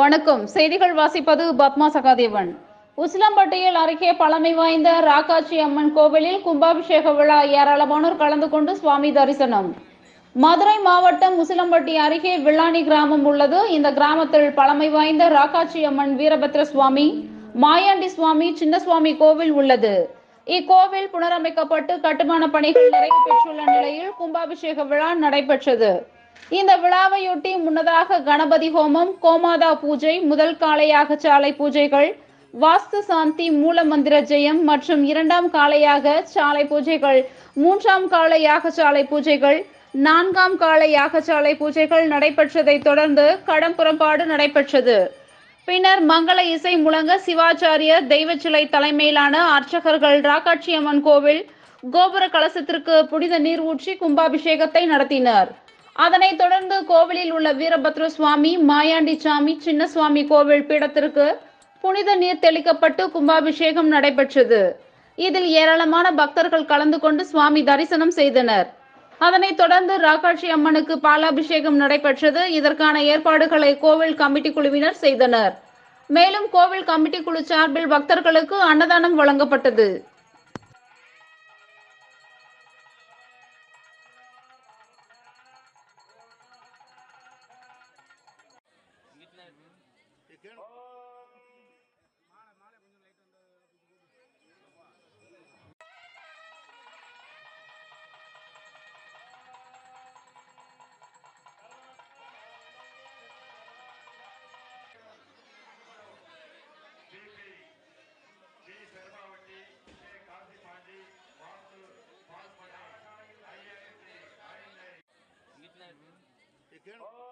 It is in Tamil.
வணக்கம். செய்திகள் வாசிப்பது பத்மா சகாதேவன். உசிலம்பட்டியில் அருகே பழமை வாய்ந்த ராக்காச்சி அம்மன் கோவிலில் கும்பாபிஷேக விழா ஏராளமானோர் கலந்து கொண்டு சுவாமி தரிசனம். மதுரை மாவட்டம் உசிலம்பட்டி அருகே வில்லாணி கிராமம் உள்ளது. இந்த கிராமத்தில் பழமை வாய்ந்த ராக்காச்சி அம்மன் வீரபத்ர சுவாமி மாயாண்டி சுவாமி சின்னசுவாமி கோவில் உள்ளது. இக்கோவில் புனரமைக்கப்பட்டு கட்டுமான பணிகள் நிறைவு பெற்றுள்ள நிலையில் கும்பாபிஷேக விழா நடைபெற்றது. இந்த விழாவையொட்டி முன்னதாக கணபதி ஹோமம் கோமாதா பூஜை முதல் காளையாக சாலை பூஜைகள் வாஸ்து சாந்தி மூல மந்திர ஜெயம் மற்றும் இரண்டாம் காளையாக சாலை பூஜைகள் மூன்றாம் காளையாக சாலை பூஜைகள் நான்காம் காளையாக சாலை பூஜைகள் நடைபெற்றதை தொடர்ந்து கடம்புறப்பாடு நடைபெற்றது. பின்னர் மங்கள இசை முழங்க சிவாச்சாரியர் தெய்வச்சிலை தலைமையிலான அர்ச்சகர்கள் ராக்காட்சியம்மன் கோவில் கோபுர கலசத்திற்கு புனித நீர் ஊற்றி கும்பாபிஷேகத்தை நடத்தினர். அதனைத் தொடர்ந்து கோவிலில் உள்ள வீரபத்ர சுவாமி மாயாண்டி சாமி சின்னசுவாமி கோவில் பீடத்திற்கு புனித நீர் தெளிக்கப்பட்டு கும்பாபிஷேகம் நடைபெற்றது. இதில் ஏராளமான பக்தர்கள் கலந்து கொண்டு சுவாமி தரிசனம் செய்தனர். அதனைத் தொடர்ந்து ராகாட்சி அம்மனுக்கு பாலாபிஷேகம் நடைபெற்றது. இதற்கான ஏற்பாடுகளை கோவில் கமிட்டி குழுவினர் செய்தனர். மேலும் கோவில் கமிட்டி குழு சார்பில் பக்தர்களுக்கு அன்னதானம் வழங்கப்பட்டது. Colonel. Oh.